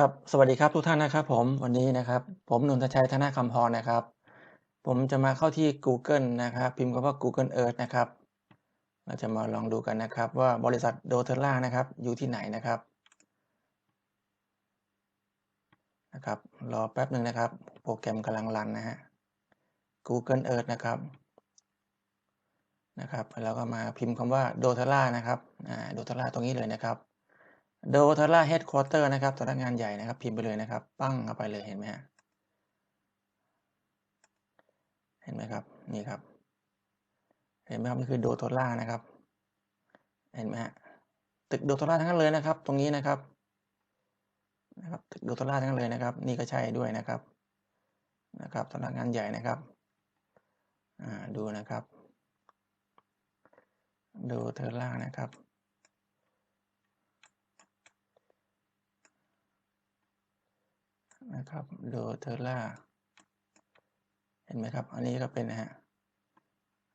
ครับ สวัสดีครับทุกท่านนะครับผม วันนี้นะครับ ผมนนทชัยธนคำพรนะครับ ผมจะมาเข้าที่กูเกิลนะครับ พิมพ์คำว่า Google Earth นะครับ เราจะมาลองดูกันนะครับ ว่าบริษัท doTERRA นะครับ อยู่ที่ไหนนะครับ นะครับ รอแป๊บหนึ่งนะครับ โปรแกรมกำลังรันนะฮะ Google Earth นะครับ นะครับ แล้วก็มาพิมพ์คำว่า doTERRA นะครับ อ่า doTERRA ตรงนี้เลยนะครับ doTERRA Headquarter นะครับสำนักงานใหญ่นะครับ พิมพ์ไปเลยนะครับ ปั้งเข้าไปเลยเห็นไหมฮะเห็นไหมครับ นี่ครับ เห็นไหมครับนี่คือ doTERRA นะครับ เห็นไหมฮะตึก doTERRA ทั้งนั้นเลยนะครับ ตรงนี้นะครับนะครับตึก doTERRA ทั้งนั้นเลยนะครับ นี่ก็ใช่ด้วยนะครับนะครับสำนักงานใหญ่นะครับอ่าดูนะครับ doTERRA นะครับ นะครับ doTERRA เห็นไหมครับ อันนี้ก็เป็นนะฮะ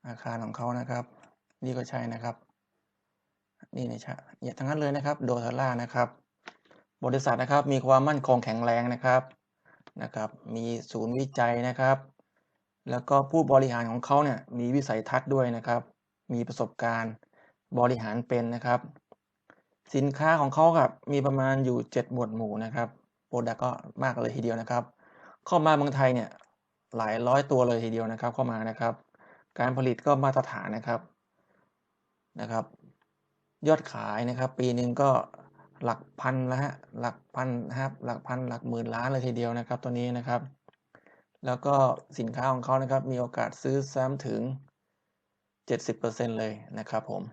อาคารของเขานะครับ นี่ก็ใช่นะครับ นี่นะชะเนี่ยทั้งนั้นเลยนะครับ doTERRA นะครับ บริษัทนะครับมีความมั่นคงแข็งแรงนะครับนะครับ มีศูนย์วิจัยนะครับ แล้วก็ผู้บริหารของเขาเนี่ยมีวิสัยทัศน์ด้วยนะครับ มีประสบการณ์บริหารเป็นนะครับ สินค้าของเขาครับมีประมาณอยู่ 7 หมวดหมู่นะครับ โปรดักก็มากเลยทีเดียวนะครับ เข้ามาเมืองไทยเนี่ยหลายร้อยตัวเลยทีเดียวนะครับเข้ามานะครับ การผลิตก็มาตรฐานนะครับนะครับ ยอดขายนะครับ ปีหนึ่งก็หลักพันละฮะหลักพันนะครับหลักพันหลักหมื่นล้านเลยทีเดียวนะครับ ตัวนี้นะครับ แล้วก็สินค้าของเขานะครับ มีโอกาสซื้อซ้ำถึง 70%เลยนะครับผม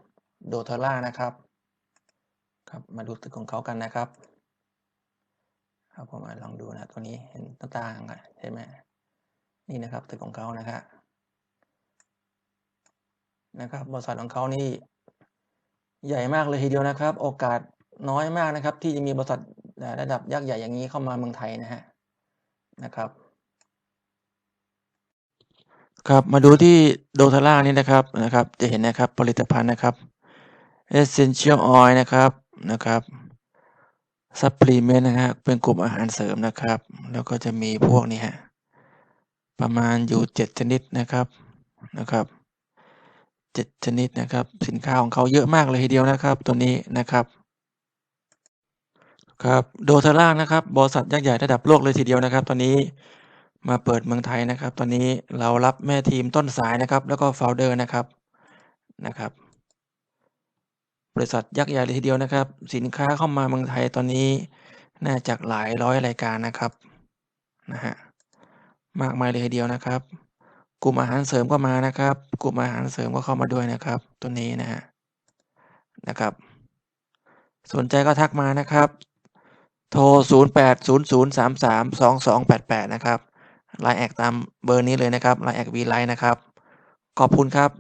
โดเทล่านะครับครับมาดูตึกของเขากันนะครับ ครับผมลองดูนะตัวนี้เห็นต่างๆเห็นไหมนี่นะครับตึกของเขานะครับนะครับบริษัทของเขานี่ใหญ่มากเลยทีเดียวนะครับ โอกาสน้อยมากนะครับ ที่จะมีบริษัทระดับยักษ์ใหญ่อย่างนี้เข้ามาเมืองไทยนะฮะนะครับ ครับมาดูที่โดทาร่านี่นะครับนะครับ จะเห็นนะครับผลิตภัณฑ์นะครับ Essential Oil นะครับนะครับ Supplement นะครับเป็นกลุ่มอาหารเสริมนะครับ แล้วก็จะมีพวกนี้ฮะประมาณอยู่เจ็ดชนิดนะครับนะครับเจ็ดชนิดนะครับ สินค้าของเขาเยอะมากเลยทีเดียวนะครับ ตัวนี้นะครับครับโดทาร่านะครับบริษัทยักษ์ใหญ่ระดับโลกเลยทีเดียวนะครับ ตอนนี้มาเปิดเมืองไทยนะครับ ตอนนี้เรารับแม่ทีมต้นสายนะครับ แล้วก็โฟลเดอร์นะครับนะครับ บริษัทยักษ์ใหญ่เลยทีเดียวนะครับ สินค้าเข้ามาเมืองไทยตอนนี้น่าจะหลายร้อยรายการนะครับนะฮะมากมายเลยทีเดียวนะครับ กลุ่มอาหารเสริมก็มานะครับ กลุ่มอาหารเสริมก็เข้ามาด้วยนะครับ ตัวนี้นะฮะนะครับ สนใจก็ทักมานะครับ โทร 0 8 0 0 3 3 2 2 8 8 นะครับไลน์แอดตามเบอร์นี้เลยนะครับไลน์แอดวีไลน์นะครับ ขอบคุณครับ